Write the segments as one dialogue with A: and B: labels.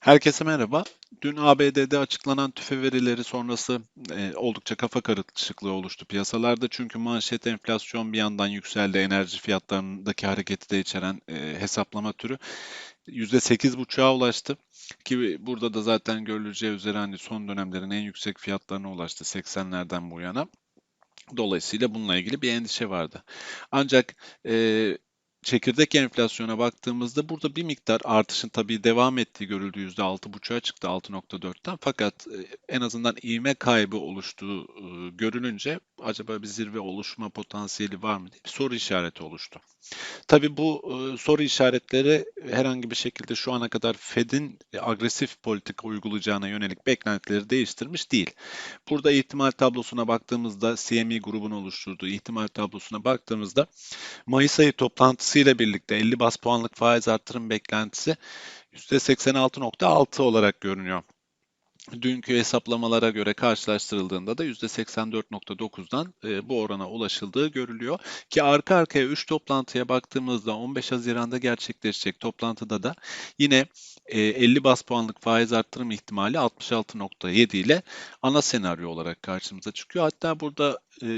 A: Herkese merhaba. Dün ABD'de açıklanan tüfe verileri sonrası e, oldukça kafa karışıklığı oluştu piyasalarda. Çünkü manşet enflasyon bir yandan yükseldi. Enerji fiyatlarındaki hareketi de içeren e, hesaplama türü %8,5'a ulaştı. Ki burada da zaten görüleceği üzere hani son dönemlerin en yüksek fiyatlarına ulaştı 80'lerden bu yana. Dolayısıyla bununla ilgili bir endişe vardı. Ancak e, çekirdek enflasyona baktığımızda burada bir miktar artışın tabii devam ettiği görüldü. %6,5'a çıktı 6,4'ten. Fakat e, en azından ivme kaybı oluştuğu e, görülünce acaba bir zirve oluşma potansiyeli var mı diye bir soru işareti oluştu. Tabii bu e, soru işaretleri herhangi bir şekilde şu ana kadar Fed'in agresif politika uygulayacağına yönelik beklentileri değiştirmiş değil. Burada ihtimal tablosuna baktığımızda CME grubun oluşturduğu ihtimal tablosuna baktığımızda Mayıs ayı toplantısıyla birlikte 50 bas puanlık faiz artırım beklentisi %86.6 olarak görünüyor dünkü hesaplamalara göre karşılaştırıldığında da %84.9'dan e, bu orana ulaşıldığı görülüyor. Ki arka arkaya 3 toplantıya baktığımızda 15 Haziran'da gerçekleşecek toplantıda da yine e, 50 bas puanlık faiz arttırım ihtimali 66.7 ile ana senaryo olarak karşımıza çıkıyor. Hatta burada e,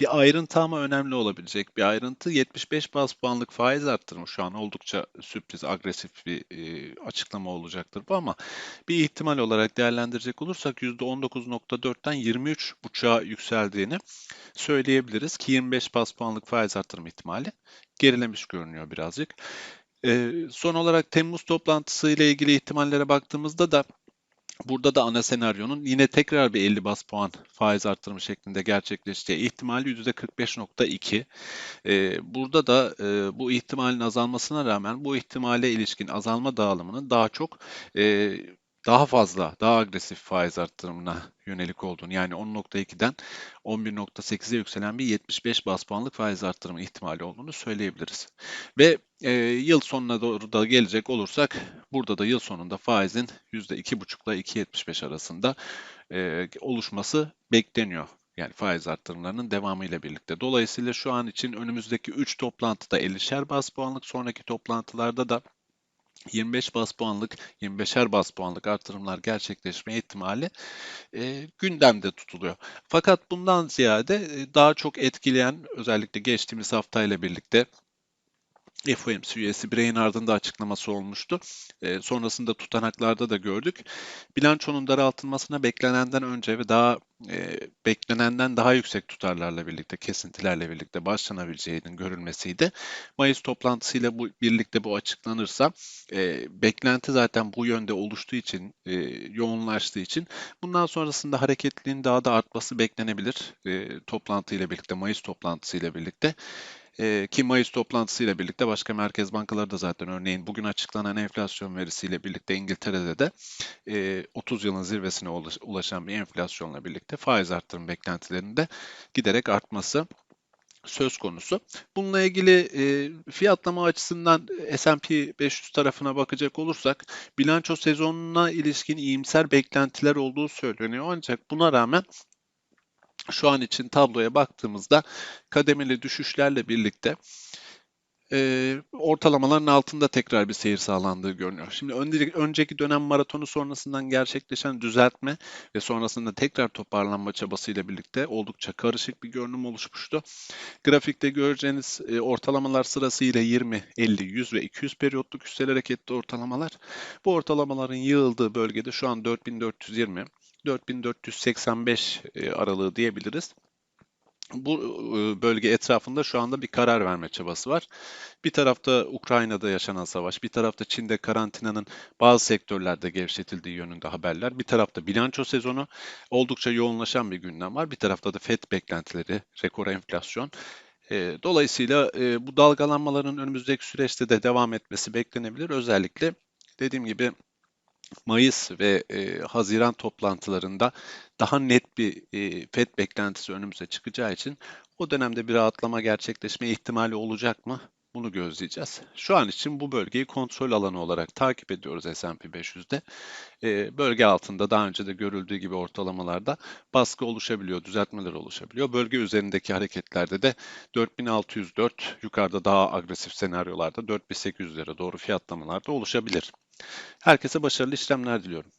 A: bir ayrıntı ama önemli olabilecek bir ayrıntı. 75 bas puanlık faiz arttırımı şu an oldukça sürpriz, agresif bir e, açıklama olacaktır bu ama bir ihtimal olarak değerlendirecek olursak %19.4'ten 23.5'a yükseldiğini söyleyebiliriz ki 25 bas puanlık faiz arttırım ihtimali gerilemiş görünüyor birazcık. E, son olarak Temmuz toplantısı ile ilgili ihtimallere baktığımızda da Burada da ana senaryonun yine tekrar bir 50 bas puan faiz arttırımı şeklinde gerçekleşeceği ihtimali %45.2. Ee, burada da e, bu ihtimalin azalmasına rağmen bu ihtimale ilişkin azalma dağılımının daha çok e, daha fazla, daha agresif faiz arttırımına yönelik olduğunu yani 10.2'den 11.8'e yükselen bir 75 bas puanlık faiz arttırımı ihtimali olduğunu söyleyebiliriz. Ve e, yıl sonuna doğru da gelecek olursak burada da yıl sonunda faizin %2.5 ile 2.75 arasında e, oluşması bekleniyor. Yani faiz arttırımlarının devamıyla birlikte. Dolayısıyla şu an için önümüzdeki 3 toplantıda 50'şer bas puanlık, sonraki toplantılarda da 25 bas puanlık, 25'er bas puanlık artırımlar gerçekleşme ihtimali e, gündemde tutuluyor. Fakat bundan ziyade e, daha çok etkileyen özellikle geçtiğimiz haftayla birlikte FOMC üyesi Brain ardında açıklaması olmuştu. E, sonrasında tutanaklarda da gördük. Bilançonun daraltılmasına beklenenden önce ve daha e, beklenenden daha yüksek tutarlarla birlikte, kesintilerle birlikte başlanabileceğinin görülmesiydi. Mayıs toplantısıyla bu birlikte bu açıklanırsa e, beklenti zaten bu yönde oluştuğu için, e, yoğunlaştığı için bundan sonrasında hareketliliğin daha da artması beklenebilir. E, toplantıyla birlikte, Mayıs toplantısıyla birlikte. E, ki Mayıs toplantısıyla birlikte başka merkez bankaları da zaten örneğin bugün açıklanan enflasyon verisiyle birlikte İngiltere'de de e, 30 yılın zirvesine ulaşan bir enflasyonla birlikte faiz arttırım beklentilerinde giderek artması söz konusu. Bununla ilgili e, fiyatlama açısından S&P 500 tarafına bakacak olursak bilanço sezonuna ilişkin iyimser beklentiler olduğu söyleniyor. Ancak buna rağmen şu an için tabloya baktığımızda kademeli düşüşlerle birlikte e, ortalamaların altında tekrar bir seyir sağlandığı görünüyor. Şimdi önceki, dönem maratonu sonrasından gerçekleşen düzeltme ve sonrasında tekrar toparlanma çabasıyla birlikte oldukça karışık bir görünüm oluşmuştu. Grafikte göreceğiniz e, ortalamalar sırasıyla 20, 50, 100 ve 200 periyotluk üstel hareketli ortalamalar. Bu ortalamaların yığıldığı bölgede şu an 4420, 4485 e, aralığı diyebiliriz. Bu e, bölge etrafında şu anda bir karar verme çabası var. Bir tarafta Ukrayna'da yaşanan savaş, bir tarafta Çin'de karantinanın bazı sektörlerde gevşetildiği yönünde haberler, bir tarafta bilanço sezonu oldukça yoğunlaşan bir gündem var. Bir tarafta da FED beklentileri, rekor enflasyon. E, dolayısıyla bu dalgalanmaların önümüzdeki süreçte de devam etmesi beklenebilir. Özellikle dediğim gibi Mayıs ve e, Haziran toplantılarında daha net bir e, FED beklentisi önümüze çıkacağı için o dönemde bir rahatlama gerçekleşme ihtimali olacak mı? Bunu gözleyeceğiz. Şu an için bu bölgeyi kontrol alanı olarak takip ediyoruz S&P 500'de. E, bölge altında daha önce de görüldüğü gibi ortalamalarda baskı oluşabiliyor, düzeltmeler oluşabiliyor. Bölge üzerindeki hareketlerde de 4604 yukarıda daha agresif senaryolarda 4800'lere doğru fiyatlamalar da oluşabilir. Herkese başarılı işlemler diliyorum.